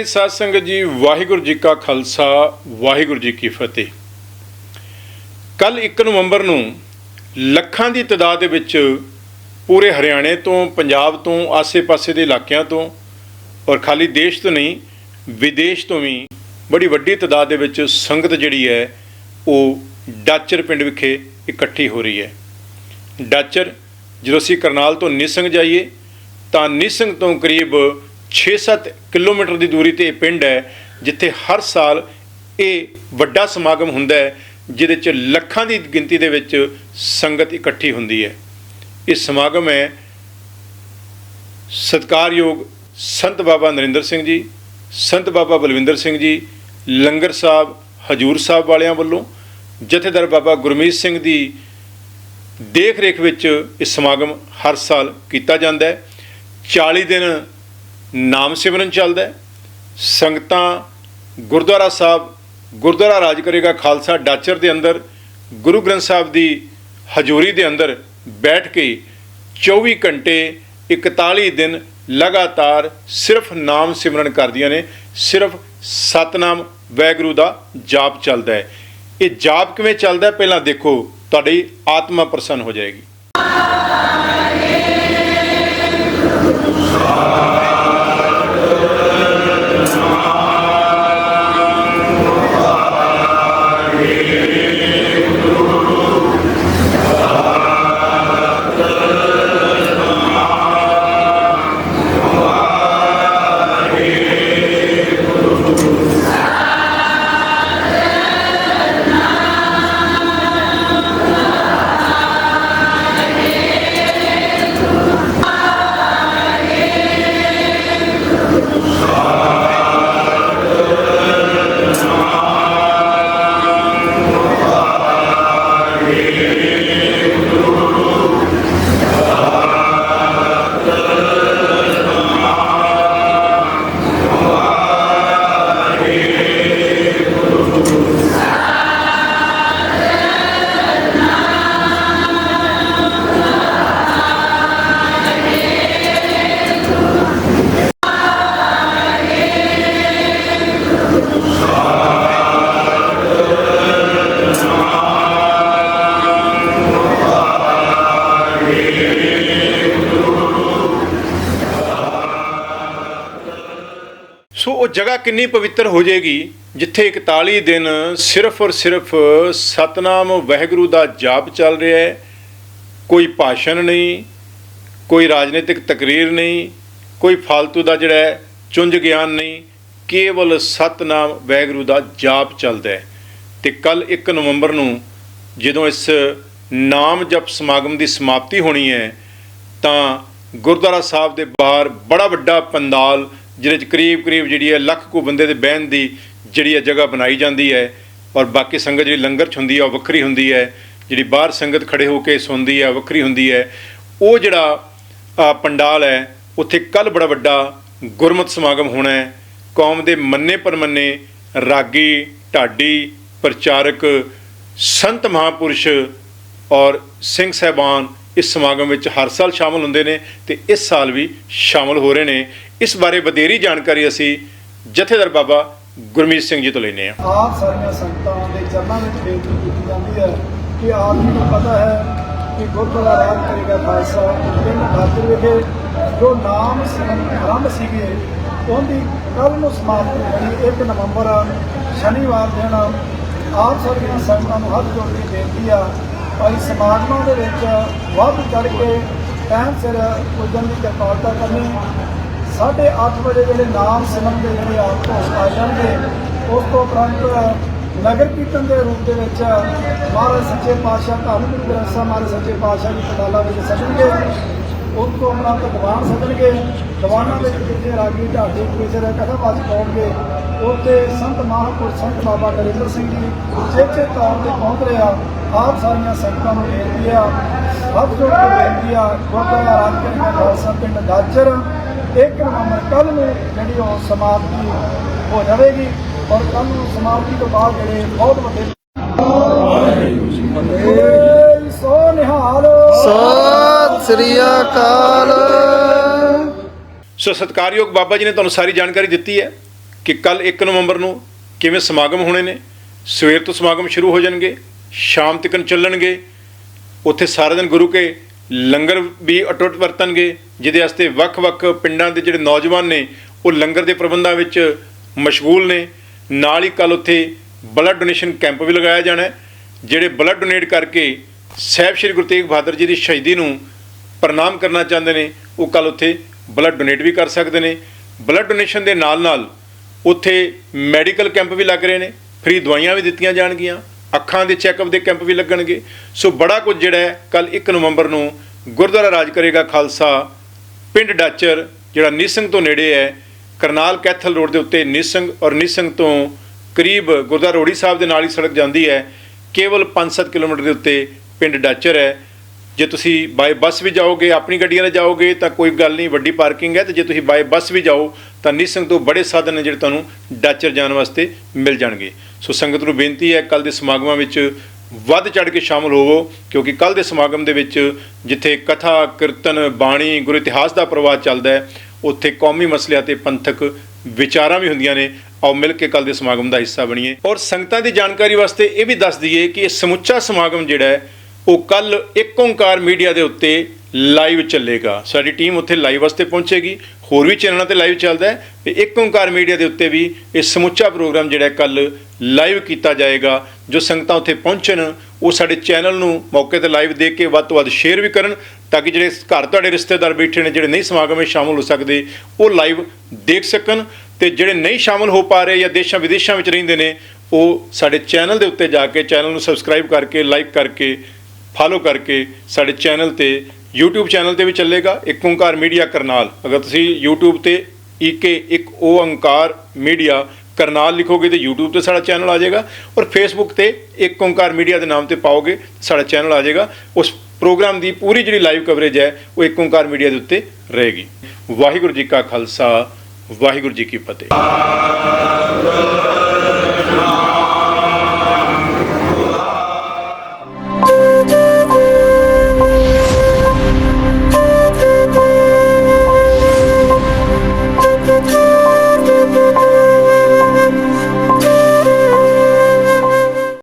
ਪਿਆਰੀ ਸਾਧ ਸੰਗਤ ਜੀ, ਵਾਹਿਗੁਰੂ ਜੀ ਕਾ ਖਾਲਸਾ, ਵਾਹਿਗੁਰੂ ਜੀ ਕੀ ਫਤਿਹ। ਕੱਲ 1 ਨਵੰਬਰ ਨੂੰ ਲੱਖਾਂ ਦੀ ਤਦਾਦ ਦੇ ਵਿੱਚ ਪੂਰੇ ਹਰਿਆਣੇ ਤੋਂ, ਪੰਜਾਬ ਤੋਂ, ਆਸੇ-ਪਾਸੇ ਦੇ ਇਲਾਕਿਆਂ ਤੋਂ ਔਰ ਖਾਲੀ ਦੇਸ਼ ਤੋਂ ਨਹੀਂ, ਵਿਦੇਸ਼ ਤੋਂ ਵੀ ਬੜੀ ਵੱਡੀ ਤਦਾਦ ਦੇ ਵਿੱਚ ਸੰਗਤ ਜਿਹੜੀ ਹੈ, ਉਹ ਡਾਚਰ ਪਿੰਡ ਵਿਖੇ ਇਕੱਠੀ ਹੋ ਰਹੀ ਹੈ। ਡਾਚਰ, ਜਦੋਂ ਅਸੀਂ ਕਰਨਾਲ ਤੋਂ ਨਿਸੰਗ ਜਾਈਏ, ਤਾਂ ਨਿਸੰਗ ਤੋਂ ਕਰੀਬ 6-7 ਕਿਲੋਮੀਟਰ ਦੀ ਦੂਰੀ ਤੇ ਇਹ ਪਿੰਡ ਹੈ, ਜਿੱਥੇ ਹਰ ਸਾਲ ਇਹ ਵੱਡਾ ਸਮਾਗਮ ਹੁੰਦਾ ਹੈ, ਜਿਹਦੇ ਚ ਲੱਖਾਂ ਦੀ ਗਿਣਤੀ ਦੇ ਵਿੱਚ ਸੰਗਤ ਇਕੱਠੀ ਹੁੰਦੀ ਹੈ। ਇਹ ਸਮਾਗਮ ਹੈ ਸਤਕਾਰਯੋਗ ਸੰਤ ਬਾਬਾ ਨਰਿੰਦਰ ਸਿੰਘ ਜੀ, ਸੰਤ ਬਾਬਾ ਬਲਵਿੰਦਰ ਸਿੰਘ ਜੀ, ਲੰਗਰ ਸਾਹਿਬ, ਹਜੂਰ ਸਾਹਿਬ ਵਾਲਿਆਂ ਵੱਲੋਂ, ਜਥੇਦਾਰ ਬਾਬਾ ਗੁਰਮੀਤ ਸਿੰਘ ਦੀ ਦੇਖ ਰੇਖ ਵਿੱਚ ਇਹ ਸਮਾਗਮ ਹਰ ਸਾਲ ਕੀਤਾ ਜਾਂਦਾ ਹੈ। 40 ਦਿਨ ਨਾਮ ਸਿਮਰਨ ਚੱਲਦਾ ਹੈ। ਸੰਗਤਾਂ ਗੁਰਦੁਆਰਾ ਸਾਹਿਬ, ਗੁਰਦੁਆਰਾ ਰਾਜ ਕਰੇਗਾ ਖਾਲਸਾ ਡਾਚਰ ਦੇ ਅੰਦਰ, ਗੁਰੂ ਗ੍ਰੰਥ ਸਾਹਿਬ ਦੀ ਹਜ਼ੂਰੀ ਦੇ ਅੰਦਰ ਬੈਠ ਕੇ 24 ਘੰਟੇ 41 ਦਿਨ ਲਗਾਤਾਰ ਸਿਰਫ ਨਾਮ ਸਿਮਰਨ ਕਰਦੀਆਂ ਨੇ, ਸਿਰਫ ਸਤਨਾਮ ਵੈਗੁਰੂ ਦਾ ਜਾਪ ਚੱਲਦਾ ਹੈ। ਇਹ ਜਾਪ ਕਿਵੇਂ ਚੱਲਦਾ ਪਹਿਲਾਂ ਦੇਖੋ, ਤੁਹਾਡੀ ਆਤਮਾ ਪ੍ਰਸੰਨ ਹੋ ਜਾਏਗੀ। ਸੋ ਉਹ ਜਗ੍ਹਾ ਕਿੰਨੀ ਪਵਿੱਤਰ ਹੋ ਜਾਏਗੀ, ਜਿੱਥੇ 41 ਦਿਨ ਸਿਰਫ ਔਰ ਸਿਰਫ ਸਤਨਾਮ ਵਾਹਿਗੁਰੂ ਦਾ ਜਾਪ ਚੱਲ ਰਿਹਾ ਹੈ। ਕੋਈ ਭਾਸ਼ਣ ਨਹੀਂ, ਕੋਈ ਰਾਜਨੀਤਿਕ ਤਕਰੀਰ ਨਹੀਂ, ਕੋਈ ਫालतू ਦਾ ਜਿਹੜਾ ਚੁੰਝ ਗਿਆਨ ਨਹੀਂ, ਕੇਵਲ ਸਤਨਾਮ ਵਾਹਿਗੁਰੂ ਦਾ ਜਾਪ ਚੱਲਦਾ ਹੈ। ਤੇ ਕੱਲ 1 ਨਵੰਬਰ ਨੂੰ ਜਦੋਂ ਇਸ ਨਾਮ ਜਪ ਸਮਾਗਮ ਦੀ ਸਮਾਪਤੀ ਹੋਣੀ ਹੈ, ਤਾਂ ਗੁਰਦੁਆਰਾ ਸਾਹਿਬ ਦੇ ਬਾਹਰ ਬੜਾ ਵੱਡਾ ਪੰਡਾਲ ਜਿਹਦੇ ਚ ਕਰੀਬ ਕਰੀਬ ਜਿਹੜੀ ਹੈ ਲੱਖ ਕੋ ਬੰਦੇ ਦੇ ਬਹਿਣ ਦੀ ਜਿਹੜੀ ਹੈ ਜਗ੍ਹਾ ਬਣਾਈ ਜਾਂਦੀ ਹੈ ਔਰ ਬਾਕੀ ਸੰਗਤ ਜਿਹੜੀ ਲੰਗਰ ਚ ਹੁੰਦੀ ਹੈ ਉਹ ਵੱਖਰੀ ਹੁੰਦੀ ਹੈ, ਜਿਹੜੀ ਬਾਹਰ ਸੰਗਤ ਖੜੇ ਹੋ ਕੇ ਸੁਣਦੀ ਹੈ, ਵੱਖਰੀ ਹੁੰਦੀ ਹੈ। ਉਹ ਜਿਹੜਾ ਪੰਡਾਲ ਹੈ, ਉੱਥੇ ਕੱਲ ਬੜਾ ਵੱਡਾ ਗੁਰਮਤ ਸਮਾਗਮ ਹੋਣਾ ਹੈ। ਕੌਮ ਦੇ ਮੰਨੇ ਪਰਮੰਨੇ, ਰਾਗੀ, ਢਾਡੀ, ਪ੍ਰਚਾਰਕ, ਸੰਤ ਮਹਾਪੁਰਸ਼ ਔਰ ਸਿੰਘ ਸਹਿਬਾਨ ਇਸ ਸਮਾਗਮ ਵਿੱਚ ਹਰ ਸਾਲ ਸ਼ਾਮਲ ਹੁੰਦੇ ਨੇ ਤੇ ਇਸ ਸਾਲ ਵੀ ਸ਼ਾਮਲ ਹੋ ਰਹੇ ਨੇ। ਇਸ ਬਾਰੇ ਵਧੇਰੀ ਜਾਣਕਾਰੀ ਅਸੀਂ ਜਥੇਦਾਰ ਬਾਬਾ ਗੁਰਮੀਤ ਸਿੰਘ ਜੀ ਤੋਂ ਲੈਨੇ ਆ ਆਪ ਸਾਰੀਆਂ ਸੰਗਤਾਂ ਦੇ ਚਰਨਾਂ ਵਿੱਚ ਬੇਨਤੀ ਕੀਤੀ ਜਾਂਦੀ ਹੈ ਕਿ ਆਪ ਜੀ ਨੂੰ ਪਤਾ ਹੈ ਕਿ ਗੁਰਦੁਆਰਾ ਰਾਜ ਕਰੇਗਾ ਖਾਲਸਾ, ਪਿੰਡ ਖਾਤਰ ਵਿਖੇ ਜੋ ਨਾਮ ਸਿਮਰਨ ਆਰੰਭ ਸੀਗੇ, ਉਹਦੀ ਕੱਲ ਨੂੰ ਸਮਾਪਤੀ ਹੋਣੀ 1 ਨਵੰਬਰ, ਸ਼ਨੀਵਾਰ ਦਿਨ ਆਪ ਸਾਰੀਆਂ ਸੰਗਤਾਂ ਨੂੰ ਹੱਥ ਜੋੜ ਕੇ ਬੇਨਤੀ ਆ ਭਾਈ ਸਮਾਗਮਾਂ ਦੇ ਵਿੱਚ ਵੱਧ ਚੜ ਕੇ ਟਾਈਮ ਸਿਰ ਪੁੱਜਣ ਦੀ ਕਿਰਪਾਲਤਾ ਕਰਨੀ ਸਾਢੇ ਅੱਠ ਵਜੇ ਜਿਹੜੇ ਨਾਮ ਸਿਮਰਨ ਦੇ ਜਿਹੜੇ ਆਪ ਤੋਂ ਆ ਜਾਣਗੇ, ਉਸ ਤੋਂ ਉਪਰੰਤ ਨਗਰ ਕੀਰਤਨ ਦੇ ਰੂਪ ਦੇ ਵਿੱਚ ਮਹਾਰਾਜ ਸੱਚੇ ਪਾਤਸ਼ਾਹ ਧੰਨ ਗੁਰੂ ਗ੍ਰੰਥ ਸਾਹਿਬ ਮਹਾਰਾਜ ਸੱਚੇ ਪਾਤਸ਼ਾਹ ਦੀ ਪਟਾਲਾ ਵਿੱਚ ਸਜਣਗੇ, ਉਸ ਤੋਂ ਉਪਰੰਤ ਦੀਵਾਨ ਸਜਣਗੇ। ਦੀਵਾਨਾਂ ਵਿੱਚ ਜਿੱਥੇ ਰਾਗੀ ਢਾਡੀ ਕਿਸੇ ਕਥਾ ਬਾਤ ਪਾਉਣਗੇ ਉੱਥੇ ਸੰਤ ਮਹਾਂਪੁਰਸ਼ ਸੰਤ ਬਾਬਾ ਨਰਿੰਦਰ ਸਿੰਘ ਜੀ ਚੇਚੇ ਤੌਰ ਤੇ ਪਹੁੰਚ ਰਿਹਾ ਆਪ ਸਾਰੀਆਂ ਸੰਗਤਾਂ ਨੂੰ ਬੇਨਤੀ ਆ ਹੱਥ ਜੋੜ ਕੇ ਬੇਨਤੀ ਆ ਗੁਰਦੁਆਰਾ ਰਾਜਕਰੀ ਦਾ ਖਾਲਸਾ ਪਿੰਡ ਗਾਜਰ ਇੱਕ ਨਵੰਬਰ ਕੱਲ ਨੂੰ ਜਿਹੜੀ ਉਹ ਸਮਾਪਤੀ ਹੋ ਜਾਵੇਗੀ ਔਰ ਕੱਲ ਨੂੰ ਸਮਾਪਤੀ ਤੋਂ ਬਾਅਦ ਜਿਹੜੇ ਬਹੁਤ ਵੱਡੇ ਸੋ ਨਿਹਾਲ। ਸਤਿ ਸ੍ਰੀ ਅਕਾਲ। ਸੋ ਸਤਕਾਰਯੋਗ ਬਾਬਾ ਜੀ ਨੇ ਤੁਹਾਨੂੰ ਸਾਰੀ ਜਾਣਕਾਰੀ ਦਿੱਤੀ ਹੈ ਕਿ ਕੱਲ 1 ਨਵੰਬਰ ਨੂੰ ਕਿਵੇਂ ਸਮਾਗਮ ਹੋਣੇ ਨੇ? ਸਵੇਰ ਤੋਂ ਸਮਾਗਮ ਸ਼ੁਰੂ ਹੋ ਜਾਣਗੇ, ਸ਼ਾਮ ਤੱਕ ਚੱਲਣਗੇ, ਉੱਥੇ ਸਾਰਾ ਦਿਨ ਗੁਰੂ ਕੇ ਲੰਗਰ ਵੀ ਅਟੁੱਟ ਵਰਤਣਗੇ, ਜਿਹਦੇ ਵਾਸਤੇ ਵੱਖ-ਵੱਖ ਪਿੰਡਾਂ ਦੇ ਜਿਹੜੇ ਨੌਜਵਾਨ ਨੇ, ਉਹ ਲੰਗਰ ਦੇ ਪ੍ਰਬੰਧਾਂ ਵਿੱਚ ਮਸ਼ਗੂਲ ਨੇ। ਨਾਲ ਹੀ ਕੱਲ ਉੱਥੇ ਬਲੱਡ ਡੋਨੇਸ਼ਨ ਕੈਂਪ ਵੀ ਲਗਾਇਆ ਜਾਣਾ ਹੈ, ਜਿਹੜੇ ਬਲੱਡ ਡੋਨੇਟ ਕਰਕੇ ਸਾਹਿਬ ਸ੍ਰੀ ਗੁਰੂ ਤੇਗ ਬਹਾਦਰ ਜੀ ਦੀ ਸ਼ਹੀਦੀ ਨੂੰ ਪ੍ਰਣਾਮ ਕਰਨਾ ਚਾਹੁੰਦੇ ਨੇ, ਉਹ ਕੱਲ ਉੱਥੇ ਬਲੱਡ ਡੋਨੇਟ ਵੀ ਕਰ ਸਕਦੇ ਨੇ। ਬਲੱਡ ਡੋਨੇਸ਼ਨ ਦੇ ਨਾਲ-ਨਾਲ ਉੱਥੇ ਮੈਡੀਕਲ ਕੈਂਪ ਵੀ ਲੱਗ ਰਹੇ ਨੇ। ਫ੍ਰੀ ਦਵਾਈਆਂ ਵੀ ਦਿੱਤੀਆਂ ਜਾਣਗੀਆਂ। ਅੱਖਾਂ ਦੇ ਚੈੱਕਅਪ ਦੇ ਕੈਂਪ ਵੀ ਲੱਗਣਗੇ। ਸੋ ਬੜਾ ਕੁਝ ਜਿਹੜਾ ਹੈ ਕੱਲ 1 ਨਵੰਬਰ ਨੂੰ ਗੁਰਦੁਆਰਾ ਰਾਜ ਕਰੇਗਾ ਖਾਲਸਾ। ਪਿੰਡ ਡਾਚਰ, ਜਿਹੜਾ ਨਿਸੰਗ ਤੋਂ ਨੇੜੇ ਹੈ, ਕਰਨਾਲ ਕੈਥਲ ਰੋਡ ਦੇ ਉੱਤੇ ਨਿਸੰਗ ਔਰ ਨਿਸੰਗ ਤੋਂ ਕਰੀਬ ਗੁਰਦੁਆਰਾ ਰੋੜੀ ਸਾਹਿਬ ਦੇ ਨਾਲ ਹੀ ਸੜਕ ਜਾਂਦੀ ਹੈ। ਕੇਵਲ 5-7 ਕਿਲੋਮੀਟਰ ਦੇ ਉੱਤੇ ਪਿੰਡ ਡਾਚਰ ਹੈ। ਜੇ ਤੁਸੀਂ ਬਾਈ ਬੱਸ ਵੀ ਜਾਓਗੇ, ਆਪਣੀ ਗੱਡੀਆਂ ਨਾਲ ਜਾਓਗੇ, ਤਾਂ ਕੋਈ ਗੱਲ ਨਹੀਂ, ਵੱਡੀ ਪਾਰਕਿੰਗ ਹੈ ਤੇ ਜੇ ਤੁਸੀਂ ਬਾਈ ਬੱਸ ਵੀ ਜਾਓ, ਤਾਂ ਨਿਸੰਗ ਤੋਂ ਬੜੇ ਸਾਧਨ ਨੇ ਜਿਹੜੇ ਤੁਹਾਨੂੰ ਡਾਚਰ ਜਾਣ ਵਾਸਤੇ ਮਿਲ ਜਾਣਗੇ। ਸੋ ਸੰਗਤ ਨੂੰ ਬੇਨਤੀ ਹੈ ਕੱਲ ਦੇ ਸਮਾਗਮਾਂ ਵਿੱਚ ਵੱਧ ਚੜ ਕੇ ਸ਼ਾਮਲ ਹੋਵੋ, ਕਿਉਂਕਿ ਕੱਲ ਦੇ ਸਮਾਗਮ ਦੇ ਵਿੱਚ ਜਿੱਥੇ ਕਥਾ, ਕੀਰਤਨ, ਬਾਣੀ, ਗੁਰੂ ਇਤਿਹਾਸ ਦਾ ਪ੍ਰਵਾਹ ਚੱਲਦਾ ਹੈ, ਉੱਥੇ ਕੌਮੀ ਮਸਲਿਆਂ ਤੇ ਪੰਥਕ ਵਿਚਾਰਾਂ ਵੀ ਹੁੰਦੀਆਂ ਨੇ। ਆਓ ਮਿਲ ਕੇ ਕੱਲ ਦੇ ਸਮਾਗਮ ਦਾ ਹਿੱਸਾ ਬਣੀਏ। ਔਰ ਸੰਗਤਾਂ ਦੀ ਜਾਣਕਾਰੀ ਵਾਸਤੇ ਇਹ ਵੀ ਦੱਸ ਦਈਏ ਕਿ ਇਹ ਸਮੁੱਚਾ ਸਮਾਗਮ ਜਿਹੜਾ ਹੈ ਉਹ ਕੱਲ ਇੱਕ ਓੰਕਾਰ ਮੀਡੀਆ ਦੇ ਉੱਤੇ ਲਾਈਵ ਚੱਲੇਗਾ। ਸਾਡੀ ਟੀਮ ਉੱਥੇ ਲਾਈਵ ਵਾਸਤੇ ਪਹੁੰਚੇਗੀ। ਹੋਰ ਵੀ ਚੈਨਲਾਂ ਤੇ ਲਾਈਵ ਚੱਲਦਾ ਹੈ ਤੇ ਇੱਕ ਓੰਕਾਰ ਮੀਡੀਆ ਦੇ ਉੱਤੇ ਵੀ ਇਹ ਸਮੁੱਚਾ ਪ੍ਰੋਗਰਾਮ ਜਿਹੜਾ ਕੱਲ ਲਾਈਵ ਕੀਤਾ ਜਾਏਗਾ। ਜੋ ਸੰਗਤਾਂ ਉੱਥੇ ਪਹੁੰਚਣ, ਉਹ ਸਾਡੇ ਚੈਨਲ ਨੂੰ ਮੌਕੇ ਤੇ ਲਾਈਵ ਦੇਖ ਕੇ ਵੱਧ ਤੋਂ ਵੱਧ ਸ਼ੇਅਰ ਵੀ ਕਰਨ ਤਾਂ ਕਿ ਜਿਹੜੇ ਘਰ ਤੁਹਾਡੇ ਰਿਸ਼ਤੇਦਾਰ ਬੈਠੇ ਨੇ, ਜਿਹੜੇ ਨਹੀਂ ਸਮਾਗਮ ਵਿੱਚ ਸ਼ਾਮਲ ਹੋ ਸਕਦੇ, ਉਹ ਲਾਈਵ ਦੇਖ ਸਕਣ ਤੇ ਜਿਹੜੇ ਨਹੀਂ ਸ਼ਾਮਲ ਹੋ ਪਾ ਰਹੇ ਜਾਂ ਦੇਸ਼ਾਂ ਵਿਦੇਸ਼ਾਂ ਵਿੱਚ ਰਹਿੰਦੇ ਨੇ, ਉਹ ਸਾਡੇ ਚੈਨਲ ਦੇ ਉੱਤੇ ਜਾ ਕੇ, ਚੈਨਲ ਨੂੰ ਸਬਸਕ੍ਰਾਈਬ ਕਰਕੇ, ਲਾਈਕ ਕਰਕੇ ਫਾਲੋ ਕਰਕੇ ਸਾਡੇ ਚੈਨਲ ਤੇ YouTube ਚੈਨਲ ਤੇ ਵੀ ਚੱਲੇਗਾ, ਇੱਕ ਓੰਕਾਰ ਮੀਡੀਆ ਕਰਨਾਲ। ਅਗਰ ਤੁਸੀਂ YouTube ਤੇ ਈਕੇ ਇੱਕ ਓੰਕਾਰ ਮੀਡੀਆ ਕਰਨਾਲ ਲਿਖੋਗੇ ਤੇ YouTube ਤੇ ਸਾਡਾ ਚੈਨਲ ਆ ਜਾਏਗਾ ਔਰ Facebook ਤੇ ਇੱਕ ਓੰਕਾਰ ਮੀਡੀਆ ਦੇ ਨਾਮ ਤੇ ਪਾਓਗੇ ਸਾਡਾ ਚੈਨਲ ਆ ਜਾਏਗਾ। ਉਸ ਪ੍ਰੋਗਰਾਮ ਦੀ ਪੂਰੀ ਜਿਹੜੀ ਲਾਈਵ ਕਵਰੇਜ ਹੈ, ਉਹ ਇੱਕ ਓੰਕਾਰ ਮੀਡੀਆ ਦੇ ਉੱਤੇ ਰਹੇਗੀ। ਵਾਹਿਗੁਰੂ ਜੀ ਕਾ ਖਾਲਸਾ, ਵਾਹਿਗੁਰੂ ਜੀ ਕੀ ਫਤਿਹ।